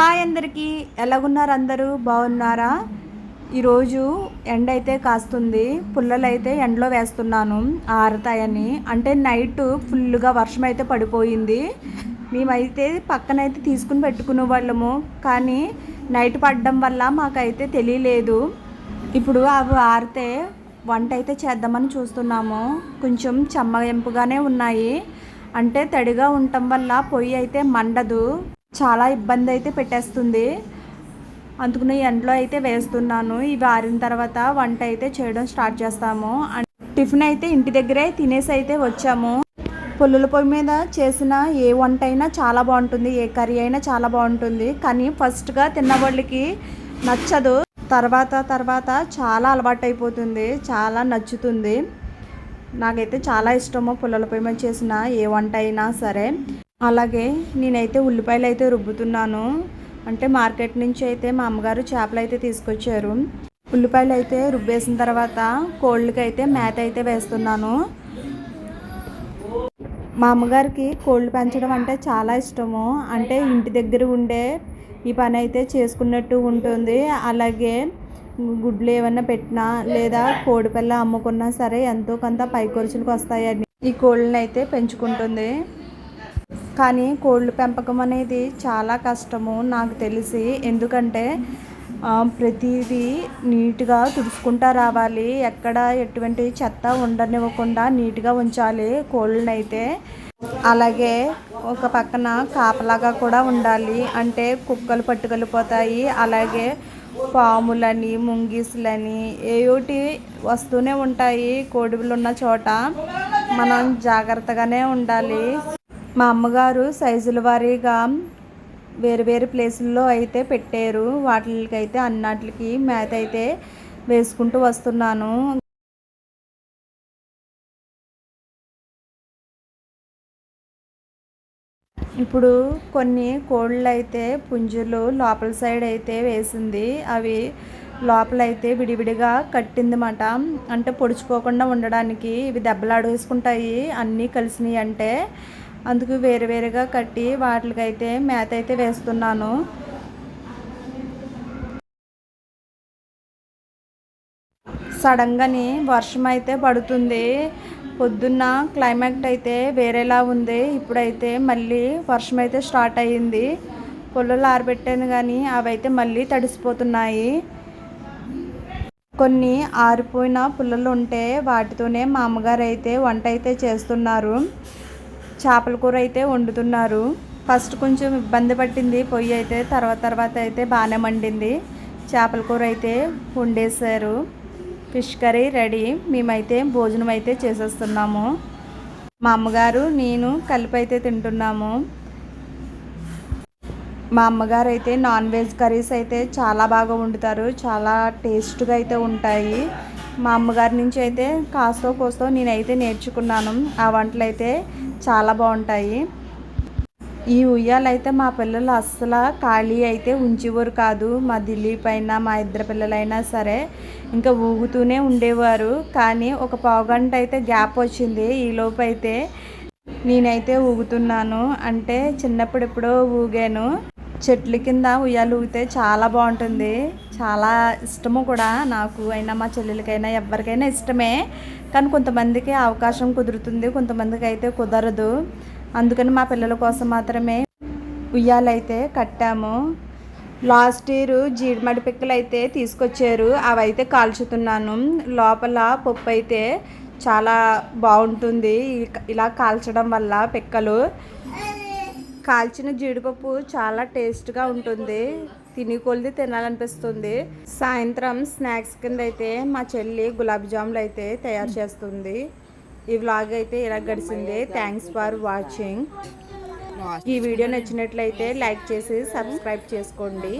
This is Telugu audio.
హాయ్ అందరికీ. ఎలాగున్నారు అందరూ? బాగున్నారా? ఈరోజు ఎండ అయితే కాస్తుంది. పుల్లలు అయితే ఎండలో వేస్తున్నాను. ఆరుతాయని. అంటే నైట్ ఫుల్గా వర్షం అయితే పడిపోయింది. మేమైతే పక్కనైతే తీసుకుని పెట్టుకునే వాళ్ళము. కానీ నైట్ పడడం వల్ల మాకైతే తెలియలేదు. ఇప్పుడు అవి ఆరితే వంట అయితే చేద్దామని చూస్తున్నాము. కొంచెం చెమ్మగింపుగానే ఉన్నాయి. అంటే తడిగా ఉండటం వల్ల పొయ్యి అయితే మండదు. చాలా ఇబ్బంది అయితే పెట్టేస్తుంది. అందుకని ఎండలో అయితే వేస్తున్నాను. ఇవి ఆరిన తర్వాత వంట అయితే చేయడం స్టార్ట్ చేస్తాము. టిఫిన్ అయితే ఇంటి దగ్గరే తినేసి అయితే వచ్చాము. పుల్లుల పొయ్యి మీద చేసిన ఏ వంట అయినా చాలా బాగుంటుంది. ఏ కర్రీ అయినా చాలా బాగుంటుంది. కానీ ఫస్ట్గా తిన్న వాళ్ళకి నచ్చదు. తర్వాత తర్వాత చాలా అలవాటు అయిపోతుంది చాలా నచ్చుతుంది. నాకైతే చాలా ఇష్టము పుల్లల పొయ్యి మీద చేసిన ఏ వంట అయినా సరే. అలాగే నేనైతే ఉల్లిపాయలు అయితే రుబ్బుతున్నాను. అంటే మార్కెట్ నుంచి అయితే మా అమ్మగారు చేపలు అయితే తీసుకొచ్చారు. ఉల్లిపాయలు అయితే రుబ్బేసిన తర్వాత కోళ్ళకి అయితే మేత అయితే వేస్తున్నాను. మా అమ్మగారికి కోళ్ళు పెంచడం అంటే చాలా ఇష్టము. అంటే ఇంటి దగ్గర ఉండే ఈ పని అయితే చేసుకున్నట్టు ఉంటుంది. అలాగే గుడ్లు ఏమన్నా పెట్టినా లేదా కోడి పిల్ల అమ్ముకున్నా సరే ఎంతో కొంత పై ఖర్చులకు వస్తాయని ఈ కోళ్ళని అయితే పెంచుకుంటుంది. కానీ కోళ్ళ పెంపకం అనేది చాలా కష్టము నాకు తెలిసి. ఎందుకంటే ప్రతిదీ నీట్గా తుడుచుకుంటా రావాలి. ఎక్కడ ఎటువంటి చెత్త ఉండనివ్వకుండా నీట్గా ఉంచాలి కోళ్ళనైతే. అయితే అలాగే ఒక పక్కన కాపలాగా కూడా ఉండాలి. అంటే కుక్కలు పట్టుకెళ్ళిపోతాయి అలాగే పాములని ముంగీసులని ఏయోటి వస్తూనే ఉంటాయి. కోడిలు ఉన్న చోట మనం జాగ్రత్తగానే ఉండాలి. మా అమ్మగారు సైజుల వారీగా వేరు వేరు ప్లేసుల్లో అయితే పెట్టారు. వాటికైతే అన్నిటికి మేత అయితే వేసుకుంటూ వస్తున్నాను. ఇప్పుడు కొన్ని కోళ్ళు అయితే పుంజులు లోపల సైడ్ అయితే వేసింది. అవి లోపల అయితే విడివిడిగా కట్టిందన్నమాట. అంటే పొడుచుకోకుండా ఉండడానికి ఇవి దెబ్బలాడేసుకుంటాయి. అన్నీ కలిసినాయి అంటే అందుకు వేరు వేరుగా కట్టి వాటికైతే మేత అయితే వేస్తున్నాను. సడన్గాని వర్షం అయితే పడుతుంది. పొద్దున్న క్లైమేట్ అయితే వేరేలా ఉంది. ఇప్పుడైతే మళ్ళీ వర్షం అయితే స్టార్ట్ అయ్యింది. పొలాలు ఆరబెట్టాను కానీ అవైతే మళ్ళీ తడిసిపోతున్నాయి. కొన్ని ఆరిపోయిన పుల్లలు ఉంటే వాటితోనే మా అమ్మగారు అయితే వంట అయితే చేస్తున్నారు. చేపల కూర అయితే వండుతున్నారు. ఫస్ట్ కొంచెం ఇబ్బంది పట్టింది. పొయ్యి అయితే తర్వాత తర్వాత అయితే బాగానే మండింది. చేపల కూర అయితే వండేశారు. Fish curry ready. మేమైతే భోజనం అయితే చేసేస్తున్నాము. మా అమ్మగారు నేను కలిపి అయితే తింటున్నాము. మా అమ్మగారు అయితే నాన్ వెజ్ కర్రీస్ అయితే చాలా బాగా వండుతారు. చాలా టేస్ట్గా అయితే ఉంటాయి. మా అమ్మగారి నుంచి అయితే కాస్తో కోస్తో నేనైతే నేర్చుకున్నాను. ఆ వంటలు అయితే చాలా బాగుంటాయి. ఈ ఉయ్యాలైతే మా పిల్లలు అస్సలు ఖాళీ అయితే ఉంచేవారు కాదు. మా దిలీప్ అయినా మా ఇద్దరు పిల్లలైనా సరే ఇంకా ఊగుతూనే ఉండేవారు. కానీ ఒక పావుగంట అయితే గ్యాప్ వచ్చింది. ఈలోపు అయితే నేనైతే ఊగుతున్నాను. అంటే చిన్నప్పుడు ఎప్పుడో ఊగాను. చెట్ల కింద ఉయ్యాలు ఊగితే చాలా బాగుంటుంది. చాలా ఇష్టము కూడా నాకు. అయినా మా చెల్లెలకైనా ఎవరికైనా ఇష్టమే. కానీ కొంతమందికి అవకాశం కుదురుతుంది. కొంతమందికి అయితే కుదరదు. అందుకని మా పిల్లల కోసం మాత్రమే ఉయ్యాలైతే కట్టాము. లాస్ట్ ఇయర్ జీడిమడి పిక్కలు అయితే తీసుకొచ్చారు. అవి అయితే కాల్చుతున్నాను. లోపల పప్పు అయితే చాలా బాగుంటుంది. ఇలా కాల్చడం వల్ల పిక్కలు కాల్చిన జీడిపప్పు చాలా టేస్ట్గా ఉంటుంది. తిని కొలిది తినాలనిపిస్తుంది. సాయంత్రం స్నాక్స్ కింద అయితే మా చెల్లి గులాబ్ జాములు అయితే తయారు చేస్తుంది. ఈ వ్లాగ్ అయితే ఇలా గడిచింది. థ్యాంక్స్ ఫర్ వాచింగ్ ఈ వీడియో నచ్చినట్లయితే లైక్ చేసి సబ్స్క్రైబ్ చేసుకోండి.